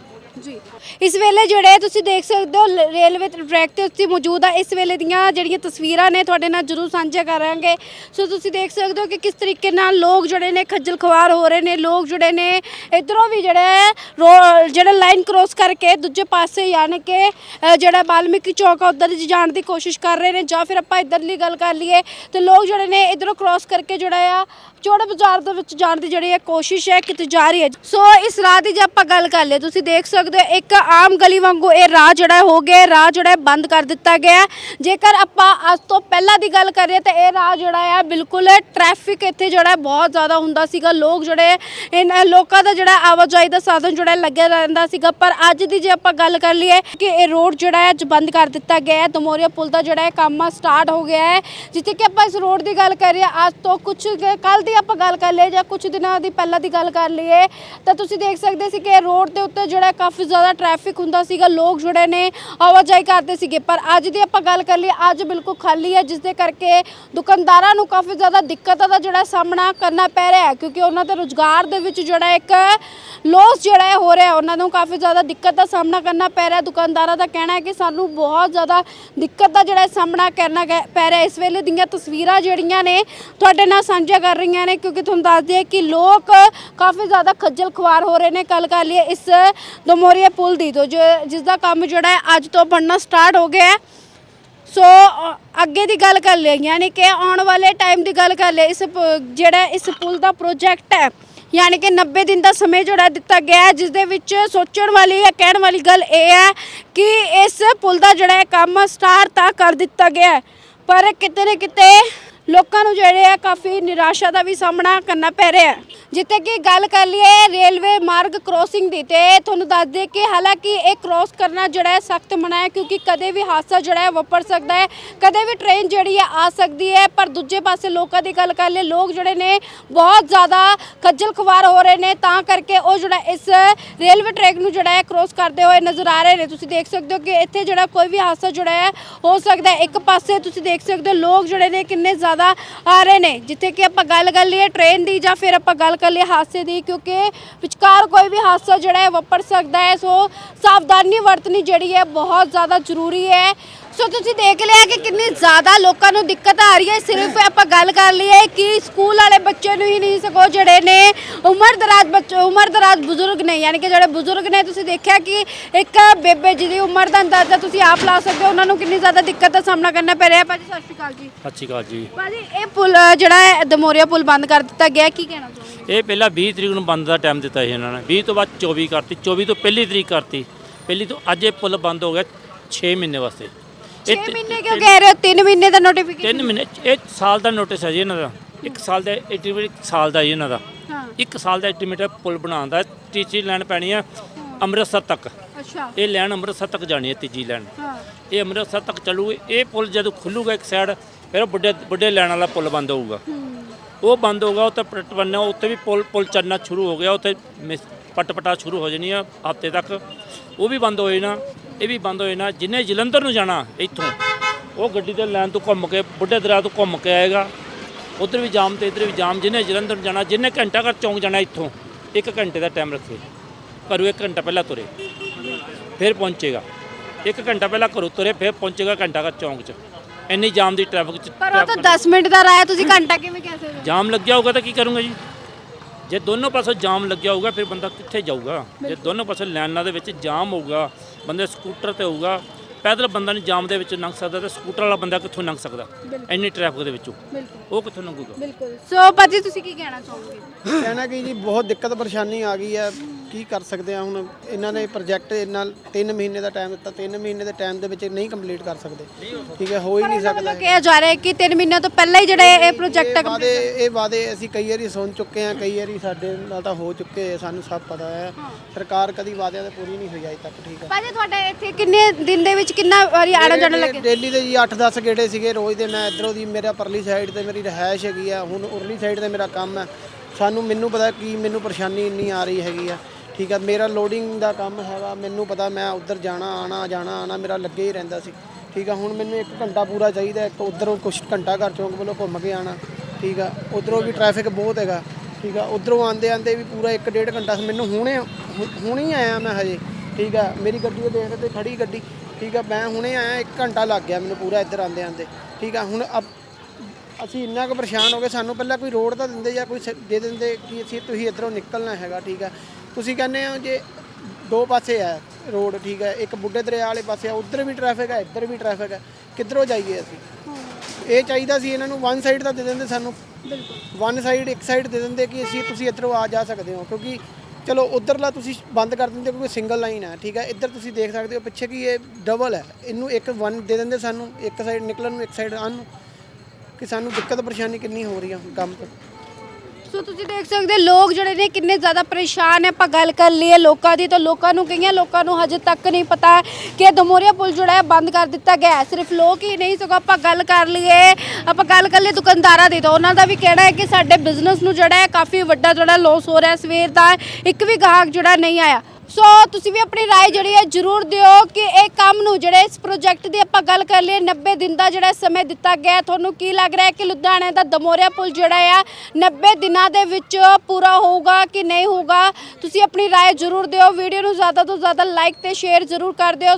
Speaker 1: ਇਸ ਵੇਲੇ ਜਿਹੜੇ ਤੁਸੀਂ ਦੇਖ ਸਕਦੇ ਹੋ ਲ- ਰੇਲਵੇ ਟਰੈਕ ਤੇ ਉੱਤੇ ਮੌਜੂਦ ਆ। ਇਸ ਵੇਲੇ ਦੀਆਂ ਜਿਹੜੀਆਂ ਤਸਵੀਰਾਂ ਨੇ ਤੁਹਾਡੇ ਨਾਲ ਜਰੂਰ ਸਾਂਝਾ ਕਰਾਂਗੇ। ਸੋ ਤੁਸੀਂ ਦੇਖ ਸਕਦੇ ਹੋ ਕਿ ਕਿਸ ਤਰੀਕੇ ਨਾਲ ਲੋਕ ਜਿਹੜੇ ਨੇ ਖੱਜਲ ਖਵਾਰ ਹੋ ਰਹੇ ਨੇ। ਲੋਕ ਜਿਹੜੇ ਨੇ ਇਧਰੋਂ ਵੀ ਜਿਹੜਾ ਹੈ ਰੋ- ਜਿਹੜਾ ਲਾਈਨ ਕ੍ਰੋਸ ਕਰਕੇ ਦੂਜੇ ਪਾਸੇ ਯਾਨੀ ਕਿ ਅ, ਜਿਹੜਾ ਬਾਲਮੀਕੀ ਚੌਕ ਆ ਉਧਰ ਜਾਣ ਦੀ ਕੋਸ਼ਿਸ਼ ਕਰ ਰਹੇ ਨੇ ਜਾਂ ਫਿਰ ਆਪਾਂ ਇਧਰਲੀ ਗੱਲ ਕਰ ਲਈਏ ਤੇ ਲੋਕ ਜਿਹੜੇ ਨੇ ਇਧਰੋਂ ਕ੍ਰੋਸ ਕਰਕੇ ਜਿਹੜਾ ਆ ਚੌੜੇ ਬਾਜ਼ਾਰ ਦੇ ਵਿੱਚ ਜਾਣ ਦੀ ਜਿਹੜੀ ਹੈ ਕੋਸ਼ਿਸ਼ ਹੈ ਕੀਤੀ ਜਾ ਰਹੀ ਹੈ। ਸੋ ਇਸ ਰਾਹ ਦੀ ਜੇ ਆਪਾਂ ਗੱਲ ਕਰ ਲਈਏ ਤੁਸੀਂ ਦੇਖ ਸਕਦੇ ਹੋ ਇੱਕ ਆਮ ਗਲੀ ਵਾਂਗੂ ਇਹ ਰਾਹ ਜਿਹੜਾ ਹੋ ਗਿਆ ਰਾਹ ਜਿਹੜਾ ਬੰਦ ਕਰ ਦਿੱਤਾ ਗਿਆ। ਜੇਕਰ ਆਪਾਂ ਅੱਜ ਤੋਂ ਪਹਿਲਾਂ ਦੀ ਗੱਲ ਕਰੀਏ ਤਾਂ ਇਹ ਰਾਹ ਜਿਹੜਾ ਹੈ ਬਿਲਕੁਲ ਟ੍ਰੈਫਿਕ ਇੱਥੇ ਜਿਹੜਾ ਬਹੁਤ ਜ਼ਿਆਦਾ ਹੁੰਦਾ ਸੀਗਾ। ਲੋਕ ਜਿਹੜੇ ਇਹਨਾਂ ਲੋਕਾਂ ਦਾ ਜਿਹੜਾ ਆਵਾਜਾਈ ਦਾ ਸਾਧਨ ਜਿਹੜਾ ਲੱਗਿਆ ਰਹਿੰਦਾ ਸੀਗਾ। ਪਰ ਅੱਜ ਦੀ ਜੇ ਆਪਾਂ ਗੱਲ ਕਰ ਲਈਏ ਕਿ ਇਹ ਰੋਡ ਜਿਹੜਾ ਹੈ ਅੱਜ ਬੰਦ ਕਰ ਦਿੱਤਾ ਗਿਆ ਹੈ। ਦਮੋਰੀਆ ਪੁਲ ਦਾ ਜਿਹੜਾ ਹੈ ਕੰਮ ਸਟਾਰਟ ਹੋ ਗਿਆ ਹੈ। ਜਿੱਥੇ ਕਿ ਆਪਾਂ ਇਸ ਰੋਡ ਦੀ ਗੱਲ ਕਰੀਏ, ਅੱਜ ਤੋਂ ਕੁਝ ਕੱਲ ਦੀ ਆਪਾਂ ਗੱਲ ਕਰ ਲਈਏ ਜਾਂ ਕੁਝ ਦਿਨਾਂ ਦੀ ਪਹਿਲਾਂ ਦੀ ਗੱਲ ਕਰ ਲਈਏ, ਤਾਂ ਤੁਸੀਂ ਦੇਖ ਸਕਦੇ ਸੀ ਕਿ ਇਹ ਰੋਡ ਦੇ ਉੱਤੇ ਜਿਹੜਾ ਕਾਫੀ ਜ਼ਿਆਦਾ ਟ੍ਰੈਫਿਕ ਹੁੰਦਾ ਸੀਗਾ, ਲੋਕ ਜਿਹੜੇ ਨੇ ਆਵਾਜਾਈ ਕਰਦੇ ਸੀਗੇ। ਪਰ ਅੱਜ ਦੀ ਆਪਾਂ ਗੱਲ ਕਰ ਲਈਏ, ਅੱਜ ਬਿਲਕੁਲ ਖਾਲੀ ਹੈ ਜਿਸ ਦੇ ਕਰਕੇ ਦੁਕਾਨਦਾਰਾਂ ਨੂੰ ਕਾਫੀ ਜ਼ਿਆਦਾ ਦਿੱਕਤਾਂ ਦਾ ਜਿਹੜਾ ਸਾਹਮਣਾ ਕਰਨਾ ਪੈ ਰਿਹਾ ਹੈ। ਕਿਉਂਕਿ ਉਹਨਾਂ ਦੇ ਰੁਜ਼ਗਾਰ ਦੇ ਵਿੱਚ ਜਿਹੜਾ ਇੱਕ ਲੋਸ ਜਿਹੜਾ ਹੈ, ਹੋ ਰਿਹਾ ਉਹਨਾਂ ਨੂੰ ਕਾਫੀ ਜ਼ਿਆਦਾ ਦਿੱਕਤ ਦਾ ਸਾਹਮਣਾ ਕਰਨਾ ਪੈ ਰਿਹਾ। ਦੁਕਾਨਦਾਰਾਂ ਦਾ ਕਹਿਣਾ ਹੈ ਕਿ ਸਾਨੂੰ ਬਹੁਤ ਜ਼ਿਆਦਾ ਦਿੱਕਤ ਦਾ ਜਿਹੜਾ ਸਾਹਮਣਾ ਕਰਨਾ ਗੈ- ਪੈ ਰਿਹਾ ਇਸ ਵੇਲੇ ਦੀਆਂ ਤਸਵੀਰਾਂ ਜਿਹੜੀਆਂ ਨੇ ਤੁਹਾਡੇ ਨਾਲ ਸਾਂਝਾ ਕਰ ਰਹੀਆਂ ਨੇ, ਕਿਉਂਕਿ ਤੁਹਾਨੂੰ ਦੱਸ ਦਈਏ ਕਿ ਲੋਕ ਕਾਫੀ ਜ਼ਿਆਦਾ ਖੱਜਲ ਖੁਆਰ ਹੋ ਰਹੇ ਨੇ। ਕੱਲ ਕਰ ਲਈਏ ਇਸ ਦਮੋਰੀਆ ਪੁਲ ਦੀ ਤੋਂ, ਜੋ ਜਿਸ ਦਾ ਕੰਮ ਜਿਹੜਾ ਹੈ ਅੱਜ ਤੋਂ ਬਣਨਾ ਸਟਾਰਟ ਹੋ ਗਿਆ ਹੈ। ਸੋ ਅੱਗੇ ਦੀ ਗੱਲ ਕਰ ਲਈ, ਯਾਨੀ ਕਿ ਆਉਣ ਵਾਲੇ ਟਾਈਮ ਦੀ ਗੱਲ ਕਰ ਲਈ, ਇਸ ਪ- ਜਿਹੜਾ ਇਸ ਪੁਲ ਦਾ ਪ੍ਰੋਜੈਕਟ ਹੈ, ਯਾਨੀ ਕਿ 90 ਦਿਨ ਦਾ ਸਮੇਂ ਜਿਹੜਾ ਦਿੱਤਾ ਗਿਆ ਹੈ ਜਿਸ ਦੇ ਵਿੱਚ ਸੋਚਣ ਵਾਲੀ ਜਾਂ ਕਹਿਣ ਵਾਲੀ ਗੱਲ ਇਹ ਹੈ ਕਿ ਇਸ ਪੁਲ ਦਾ ਜਿਹੜਾ ਹੈ ਕੰਮ ਸਟਾਰ ਤਾਂ ਕਰ ਦਿੱਤਾ ਗਿਆ ਹੈ, ਪਰ ਕਿਤੇ ਨਾ ਕਿਤੇ ਲੋਕਾਂ ਨੂੰ ਜਿਹੜੇ ਆ ਕਾਫੀ ਨਿਰਾਸ਼ਾ ਦਾ ਵੀ ਸਾਹਮਣਾ ਕਰਨਾ ਪੈ ਰਿਹਾ ਹੈ। ਜਿੱਥੇ ਕਿ ਗੱਲ ਕਰ ਲਈਏ ਰੇਲਵੇ ਮਾਰਗ ਕ੍ਰੋਸਿੰਗ ਦੀ ਤੇ ਤੁਹਾਨੂੰ ਦੱਸ ਦਈਏ ਕਿ ਹਾਲਾਂਕਿ ਇਹ ਕ੍ਰੋਸ ਕਰਨਾ ਜਿਹੜਾ ਹੈ ਸਖਤ ਮਨਾ ਹੈ ਕਿਉਂਕਿ ਕਦੇ ਵੀ ਹਾਦਸਾ ਜਿਹੜਾ ਹੈ ਵਾਪਰ ਸਕਦਾ ਹੈ, ਕਦੇ ਵੀ ਟ੍ਰੇਨ ਜਿਹੜੀ ਹੈ ਆ ਸਕਦੀ ਹੈ, ਪਰ ਦੂਜੇ ਪਾਸੇ ਲੋਕਾਂ ਦੀ ਗੱਲ ਕਰ ਲਈਏ, ਲੋਕ ਜਿਹੜੇ ਨੇ ਬਹੁਤ ਜ਼ਿਆਦਾ ਖੱਜਲ ਖਵਾਰ ਹੋ ਰਹੇ ਨੇ, ਤਾਂ ਕਰਕੇ ਉਹ ਜਿਹੜਾ ਇਸ ਰੇਲਵੇ ਟਰੈਕ ਨੂੰ ਜਿਹੜਾ ਹੈ ਕ੍ਰੋਸ ਕਰਦੇ ਹੋਏ ਨਜ਼ਰ ਆ ਰਹੇ ਨੇ। ਤੁਸੀਂ ਦੇਖ ਸਕਦੇ ਹੋ ਕਿ ਇੱਥੇ ਜਿਹੜਾ ਕੋਈ ਵੀ ਹਾਦਸਾ ਜਿਹੜਾ ਹੈ ਹੋ ਸਕਦਾ ਹੈ। ਇੱਕ ਪਾਸੇ ਤੁਸੀਂ ਦੇਖ ਸਕਦੇ ਹੋ ਲੋਕ ਜਿਹੜੇ ਨੇ ਕਿੰਨੇ ਜ਼ਿਆਦਾ ਆ ਰਹੇ ਨੇ। ਜਿੱਥੇ ਕਿ ਆਪਾਂ ਗੱਲ ਕਰ ਲਈਏ ਟ੍ਰੇਨ ਦੀ ਜਾਂ ਫਿਰ ਆਪਾਂ ਗੱਲ ਕਰ ਲਈਏ ਹਾਦਸੇ ਦੀ, ਕਿਉਂਕਿ ਵਿਚਕਾਰ ਕੋਈ ਵੀ ਹਾਦਸਾ ਜਿਹੜਾ ਹੈ ਵਾਪਰ ਸਕਦਾ ਹੈ। ਸੋ ਸਾਵਧਾਨੀ ਵਰਤਣੀ ਜਿਹੜੀ ਹੈ, ਬਹੁਤ ਜ਼ਿਆਦਾ ਜ਼ਰੂਰੀ ਹੈ। ਸੋ ਤੁਸੀਂ ਦੇਖ ਲਿਆ ਕਿ ਕਿੰਨੀ ਜ਼ਿਆਦਾ ਲੋਕਾਂ ਨੂੰ ਦਿੱਕਤ ਆ ਰਹੀ ਹੈ। ਸਿਰਫ ਆਪਾਂ ਗੱਲ ਕਰ ਲਈਏ ਕਿ ਸਕੂਲ ਵਾਲੇ ਬੱਚੇ ਨੂੰ ਹੀ ਨਹੀਂ ਸਕੋ ਜਿਹੜੇ ਨੇ ਉਮਰਦਰਾਜ਼ ਬੱਚੇ ਉਮਰਦਰਾਜ਼ ਬਜ਼ੁਰਗ ਨੇ ਯਾਨੀ ਕਿ ਜਿਹੜੇ ਬਜ਼ੁਰਗ ਨੇ ਤੁਸੀਂ ਦੇਖਿਆ ਕਿ ਇੱਕ ਬੇਬੇ ਜਿਹਦੀ ਉਮਰ ਦਾ ਅੰਦਾਜ਼ਾ ਤੁਸੀਂ ਆਪ ਲਾ ਸਕਦੇ ਹੋ ਉਹਨਾਂ ਨੂੰ ਕਿੰਨੀ ਜ਼ਿਆਦਾ ਦਿੱਕਤ ਦਾ ਸਾਹਮਣਾ ਕਰਨਾ ਪੈ ਰਿਹਾ। ਭਾਜੀ ਸਤਿ ਸ਼੍ਰੀ ਅਕਾਲ ਜੀ।
Speaker 9: ਸਤਿ ਸ਼੍ਰੀ ਅਕਾਲ ਜੀ।
Speaker 1: ਭਾਜੀ ਇਹ ਪੁਲ ਜਿਹੜਾ ਹੈ ਦਮੋਰੀਆ ਪੁਲ ਬੰਦ ਕਰ ਦਿੱਤਾ ਗਿਆ ਕੀ ਕਹਿਣਾ ਚਾਹੋਗੇ?
Speaker 9: ਇਹ ਪਹਿਲਾਂ 20 ਤਰੀਕ ਨੂੰ ਬੰਦ ਦਾ ਟਾਈਮ ਦਿੱਤਾ ਸੀ ਇਹਨਾਂ ਨੇ। 20 ਤੋਂ ਬਾਅਦ 24 ਕਰਤੀ 24 ਤੋਂ ਪਹਿਲੀ ਤਰੀਕ ਕਰਤੀ। ਪਹਿਲੀ ਤੋਂ ਅੱਜ ਇਹ ਪੁਲ ਬੰਦ ਹੋ ਗਿਆ 6 ਮਹੀਨੇ ਵਾਸਤੇ।
Speaker 1: 6 ਮਹੀਨੇ ਕਿਉਂ ਕਹਿ ਰਹੇ ਹੋ? 3 ਮਹੀਨੇ ਦਾ ਨੋਟੀਫਿਕੇਸ਼ਨ
Speaker 9: 3 ਮਹੀਨੇ ਇਹ ਸਾਲ ਦਾ ਨੋਟਿਸ ਹੈ ਜੀ ਇਹਨਾਂ ਦਾ। ਇੱਕ ਸਾਲ ਦਾ ਐਸਟੀਮੇਟ ਇੱਕ ਸਾਲ ਦਾ ਜੀ ਇਹਨਾਂ ਦਾ।
Speaker 1: ਹਾਂ।
Speaker 9: ਇੱਕ ਸਾਲ ਦਾ ਐਸਟੀਮੇਟ ਹੈ ਪੁਲ ਬਣਾਉਣ ਦਾ। ਤੀਜੀ ਲਾਈਨ ਪੈਣੀ ਹੈ। ਅੰਮ੍ਰਿਤਸਰ ਤੱਕ।
Speaker 1: ਅੱਛਾ।
Speaker 9: ਇਹ ਲਾਈਨ ਅੰਮ੍ਰਿਤਸਰ ਤੱਕ ਜਾਣੀ ਹੈ ਤੀਜੀ ਲਾਈਨ
Speaker 1: ਹਾਂ।
Speaker 9: ਇਹ ਅੰਮ੍ਰਿਤਸਰ ਤੱਕ ਚੱਲੂਗੀ। ਇਹ ਪੁਲ ਜਦੋਂ ਖੁੱਲੂਗਾ ਇੱਕ ਸਾਈਡ ਫਿਰ ਉਹ ਵੱਡੇ ਵੱਡੇ ਲਾਈਨ ਵਾਲਾ ਪੁਲ ਬੰਦ ਹੋਊਗਾ। ਉਹ ਬੰਦ ਹੋਗਾ ਉੱਤੇ ਪਟਵੰਨਾ ਉੱਤੇ ਵੀ ਪੁਲ ਪੁਲ ਚੱਲਣਾ ਸ਼ੁਰੂ ਹੋ ਗਿਆ। ਉੱਥੇ ਪਟਪਟਾ ਸ਼ੁਰੂ ਹੋ ਜਾਣੀ ਆ ਹਫ਼ਤੇ ਤੱਕ। ਉਹ ਵੀ ਬੰਦ ਹੋਏ ਨਾ ਇਹ ਵੀ ਬੰਦ ਹੋਏ ਨਾ ਜਿੰਨੇ ਜਲੰਧਰ ਨੂੰ ਜਾਣਾ ਇੱਥੋਂ ਉਹ ਗੱਡੀ ਦੇ ਲਾਈਨ ਤੋਂ ਘੁੰਮ ਕੇ ਬੁੱਢੇ ਦਰਿਆ ਤੋਂ ਘੁੰਮ ਕੇ ਆਏਗਾ। ਉਧਰ ਵੀ ਜਾਮ ਤੇ ਇਧਰ ਵੀ ਜਾਮ ਜਿੰਨੇ ਜਲੰਧਰ ਨੂੰ ਜਾਣਾ ਜਿੰਨੇ ਘੰਟਾ ਘਰ ਚੌਂਕ ਜਾਣਾ ਇੱਥੋਂ ਇੱਕ ਘੰਟੇ ਦਾ ਟਾਈਮ ਰੱਖੇ। ਘਰੋਂ ਇੱਕ ਘੰਟਾ ਪਹਿਲਾਂ ਤੁਰੇ ਫਿਰ ਪਹੁੰਚੇਗਾ। ਇੱਕ ਘੰਟਾ ਪਹਿਲਾਂ ਘਰੋਂ ਤੁਰੇ ਫਿਰ ਪਹੁੰਚੇਗਾ ਘੰਟਾ ਘਰ ਚੌਂਕ 'ਚ। ਇੰਨੀ ਜਾਮ ਦੀ ਟ੍ਰੈਫਿਕ 'ਚ
Speaker 1: ਪਰ ਉਹ ਤਾਂ 10 ਮਿੰਟ ਦਾ ਹੈ ਤੁਸੀਂ ਘੰਟਾ ਕਿਵੇਂ ਕਹਿ ਸਕਦੇ ਹੋ?
Speaker 9: ਜਾਮ ਲੱਗਿਆ ਹੋਊਗਾ ਤਾਂ ਕੀ ਕਰੂੰਗਾ ਜੀ? ਜੇ ਦੋਨੋਂ ਪਾਸੋਂ ਜਾਮ ਲੱਗਿਆ ਹੋਊਗਾ ਫਿਰ ਬੰਦਾ ਕਿੱਥੇ ਜਾਊਗਾ? ਜੇ ਦੋਨੋਂ ਪਾਸੇ ਲਾਈਨਾਂ ਦੇ ਵਿੱਚ ਜਾਮ ਹੋਊਗਾ ਬੰਦੇ ਸਕੂਟਰ ਤੇ ਹੋਊਗਾ ਪੈਦਲ ਬੰਦਾ ਨਹੀਂ ਜਾਮ ਦੇ ਵਿੱਚ ਲੰਘ ਸਕਦਾ ਤੇ ਸਕੂਟਰ ਵਾਲਾ ਬੰਦਾ ਕਿੱਥੋਂ ਲੰਘ ਸਕਦਾ? ਇੰਨੀ ਟ੍ਰੈਫਿਕ ਦੇ ਵਿੱਚੋਂ। ਉਹ ਕਿੱਥੋਂ ਲੰਘੂਗਾ?
Speaker 1: ਬਿਲਕੁਲ। ਸੋ ਭਾਜੀ ਤੁਸੀਂ ਕੀ ਕਹਿਣਾ ਚਾਹੋਗੇ?
Speaker 7: ਕਹਿਣਾ ਕਿ ਜੀ ਬਹੁਤ ਦਿੱਕਤ ਪਰੇਸ਼ਾਨੀ ਆ ਗਈ ਹੈ। ਕੀ ਕਰ ਸਕਦੇ ਆ ਹੁਣ? ਇਹਨਾਂ ਨੇ ਪ੍ਰੋਜੈਕਟ ਇਹਨਾਂ 3 ਮਹੀਨੇ ਦਾ ਟਾਈਮ ਦਿੱਤਾ 3 ਮਹੀਨੇ ਦੇ ਟਾਈਮ ਦੇ ਵਿੱਚ ਨਹੀਂ ਕੰਪਲੀਟ ਕਰ ਸਕਦੇ। ਠੀਕ ਹੈ ਹੋ ਹੀ ਨਹੀਂ ਸਕਦਾ
Speaker 1: ਕਿਹਾ ਜਾ ਰਿਹਾ ਹੈ ਕਿ 3 ਮਹੀਨਿਆਂ ਤੋਂ ਪਹਿਲਾਂ ਹੀ ਜਿਹੜੇ ਇਹ ਪ੍ਰੋਜੈਕਟ
Speaker 7: ਵਾਦੇ ਇਹ ਵਾਦੇ ਅਸੀਂ ਕਈ ਵਾਰੀ ਸੁਣ ਚੁੱਕੇ ਆ ਕਈ ਵਾਰੀ ਸਾਡੇ ਨਾਲ ਤਾਂ ਹੋ ਚੁੱਕੇ ਆ ਸਾਨੂੰ ਸਭ ਪਤਾ ਹੈ। ਸਰਕਾਰ ਕਦੀ ਵਾਅਦਿਆਂ ਤੇ ਪੂਰੀ ਨਹੀਂ ਹੋਈ ਅਜੇ ਤੱਕ ਠੀਕ ਹੈ।
Speaker 1: ਭਾਜੀ ਤੁਹਾਡੇ ਇੱਥੇ ਕਿੰਨੇ ਦਿਨ ਦੇ ਵਿੱਚ ਕਿੰਨਾ ਵਾਰੀ ਆਣਾ ਜਾਣਾ ਲੱਗੇ?
Speaker 7: ਡੇਲੀ ਦੇ ਜੀ 8-10 ਗੇੜੇ ਸੀਗੇ ਰੋਜ਼ ਦੇ ਮੈਂ ਇਧਰੋਂ ਦੀ ਮੇਰਾ ਪਰਲੀ ਸਾਈਡ ਤੇ ਮੇਰੀ ਰਹਿائش ਹੈਗੀ ਆ ਹੁਣ ਉਰਲੀ ਸਾਈਡ ਤੇ ਮੇਰਾ ਕੰਮ ਹੈ। ਸਾਨੂੰ ਮੈਨੂੰ ਪਤਾ ਕੀ ਮੈਨੂੰ ਪਰੇਸ਼ਾਨੀ ਇੰਨੀ ਆ ਰਹੀ ਹੈਗੀ ਆ। ਠੀਕ ਆ, ਮੇਰਾ ਲੋਡਿੰਗ ਦਾ ਕੰਮ ਹੈਗਾ, ਮੈਨੂੰ ਪਤਾ ਮੈਂ ਉੱਧਰ ਜਾਣਾ ਆਣਾ ਜਾਣਾ ਆਣਾ ਮੇਰਾ ਲੱਗੇ ਹੀ ਰਹਿੰਦਾ ਸੀ। ਠੀਕ ਆ, ਹੁਣ ਮੈਨੂੰ 1 ਘੰਟਾ ਪੂਰਾ ਚਾਹੀਦਾ, ਇੱਕ ਉਧਰੋਂ ਕੁਛ ਘੰਟਾ ਘਰ ਚੌਂਕ ਵੱਲੋਂ ਘੁੰਮ ਕੇ ਆਣਾ ਠੀਕ ਆ, ਉਧਰੋਂ ਵੀ ਟ੍ਰੈਫਿਕ ਬਹੁਤ ਹੈਗਾ। ਠੀਕ ਆ, ਉਧਰੋਂ ਆਂਦੇ ਆਂਦੇ ਵੀ ਪੂਰਾ 1.5 ਘੰਟਾ ਮੈਨੂੰ ਹੁਣੇ ਹੁਣੇ ਆਇਆ ਮੈਂ ਹਜੇ। ਠੀਕ ਆ, ਮੇਰੀ ਗੱਡੀ ਦੇ ਦੇਖ ਤੇ ਖੜੀ ਗੱਡੀ। ਠੀਕ ਆ, ਮੈਂ ਹੁਣੇ ਆਇਆ 1 ਘੰਟਾ ਲੱਗ ਗਿਆ ਮੈਨੂੰ ਪੂਰਾ ਇੱਧਰ ਆਂਦੇ ਆਂਦੇ ਠੀਕ ਆ, ਹੁਣ ਅਬ ਅਸੀਂ ਇੰਨਾ ਕੁ ਪਰੇਸ਼ਾਨ ਹੋ ਗਏ, ਸਾਨੂੰ ਪਹਿਲਾਂ ਕੋਈ ਰੋਡ ਤਾਂ ਦਿੰਦੇ ਜਾਂ ਕੋਈ ਸ- ਦੇ ਦਿੰਦੇ ਕਿ ਅਸੀਂ, ਤੁਸੀਂ ਇੱਧਰੋਂ ਨਿਕਲਣਾ ਹੈਗਾ, ਠੀਕ ਆ। ਤੁਸੀਂ ਕਹਿੰਦੇ ਹੋ ਜੇ ਦੋ ਪਾਸੇ ਆ ਰੋਡ ਠੀਕ ਹੈ ਇੱਕ ਬੁੱਢੇ ਦਰਿਆ ਵਾਲੇ ਪਾਸੇ ਆ ਉੱਧਰ ਵੀ ਟ੍ਰੈਫਿਕ ਹੈ ਇੱਧਰ ਵੀ ਟ੍ਰੈਫਿਕ ਹੈ ਕਿੱਧਰੋਂ ਜਾਈਏ ਅਸੀਂ? ਇਹ ਚਾਹੀਦਾ ਸੀ ਇਹਨਾਂ ਨੂੰ ਵਨ ਸਾਈਡ ਤਾਂ ਦੇ ਦਿੰਦੇ ਸਾਨੂੰ। ਵਨ ਸਾਈਡ ਇੱਕ ਸਾਈਡ ਦੇ ਦਿੰਦੇ ਕਿ ਅਸੀਂ ਤੁਸੀਂ ਇੱਧਰੋਂ ਆ ਜਾ ਸਕਦੇ ਹੋ ਕਿਉਂਕਿ ਚਲੋ ਉਧਰਲਾ ਤੁਸੀਂ ਬੰਦ ਕਰ ਦਿੰਦੇ ਕਿਉਂਕਿ ਸਿੰਗਲ ਲਾਈਨ ਹੈ ਠੀਕ ਹੈ ਇੱਧਰ ਤੁਸੀਂ ਦੇਖ ਸਕਦੇ ਹੋ ਪਿੱਛੇ ਕੀ ਇਹ ਡਬਲ ਹੈ। ਇਹਨੂੰ ਇੱਕ ਵਨ ਦੇ ਦਿੰਦੇ ਸਾਨੂੰ ਇੱਕ ਸਾਈਡ ਨਿਕਲਣ ਨੂੰ ਇੱਕ ਸਾਈਡ ਆਉਣ ਨੂੰ ਕਿ ਸਾਨੂੰ ਦਿੱਕਤ ਪਰੇਸ਼ਾਨੀ ਕਿੰਨੀ ਹੋ ਰਹੀ ਆ ਕੰਮ ਤੋਂ।
Speaker 1: ਸੋ ਤੁਸੀਂ ਦੇਖ ਸਕਦੇ ਹੋ, ਲੋਕ ਜਿਹੜੇ ਨੇ ਕਿੰਨੇ ਜ਼ਿਆਦਾ ਪਰੇਸ਼ਾਨ ਹੈ ਆਪਾਂ ਗੱਲ ਕਰ ਲਈਏ ਲੋਕਾਂ ਦੀ, ਤਾਂ ਲੋਕਾਂ ਨੂੰ ਕਈਆਂ ਲੋਕਾਂ ਨੂੰ ਹਜੇ ਤੱਕ ਨਹੀਂ ਪਤਾ ਕਿ ਦਮੋਰੀਆ ਪੁਲ ਜਿਹੜਾ ਹੈ, ਬੰਦ ਕਰ ਦਿੱਤਾ ਗਿਆ ਹੈ। ਸਿਰਫ ਲੋਕ ਹੀ ਨਹੀਂ, ਸਗੋਂ ਆਪਾਂ ਗੱਲ ਕਰ ਲਈਏ, ਆਪਾਂ ਗੱਲ ਕਰ ਲਈਏ ਦੁਕਾਨਦਾਰਾਂ ਦੀ, ਤਾਂ ਉਹਨਾਂ ਦਾ ਵੀ ਕਹਿਣਾ ਹੈ ਕਿ ਸਾਡੇ ਬਿਜ਼ਨਸ ਨੂੰ ਜਿਹੜਾ ਹੈ, ਕਾਫੀ ਵੱਡਾ ਜਿਹੜਾ ਲੋਸ ਹੋ ਰਿਹਾ ਸਵੇਰ ਦਾ ਇੱਕ ਵੀ ਗਾਹਕ ਜਿਹੜਾ ਨਹੀਂ ਆਇਆ। ਸੋ ਤੁਸੀਂ ਵੀ ਆਪਣੀ رائے ਜਿਹੜੀ ਹੈ ਜਰੂਰ ਦਿਓ ਕਿ ਇਹ ਕੰਮ ਨੂੰ ਜਿਹੜੇ ਇਸ ਪ੍ਰੋਜੈਕਟ ਦੀ ਆਪਾਂ ਗੱਲ ਕਰ ਲਈਏ 90 ਦਿਨ ਦਾ ਜਿਹੜਾ ਸਮੇਂ ਦਿੱਤਾ ਗਿਆ ਹੈ, ਤੁਹਾਨੂੰ ਕੀ ਲੱਗ ਰਿਹਾ ਹੈ ਕਿ ਲੁਧਿਆਣੇ ਦਾ ਦਮੋਰਿਆ ਪੁਲ ਜਿਹੜਾ ਆ 90 ਦਿਨਾਂ ਦੇ ਵਿੱਚ ਪੂਰਾ ਹੋਊਗਾ ਕਿ ਨਹੀਂ ਹੋਊਗਾ ਤੁਸੀਂ ਆਪਣੀ رائے ਜਰੂਰ ਦਿਓ ਵੀਡੀਓ ਨੂੰ ਜ਼ਿਆਦਾ ਤੋਂ ਜ਼ਿਆਦਾ ਲਾਈਕ ਤੇ ਸ਼ੇਅਰ ਜਰੂਰ ਕਰ ਦਿਓ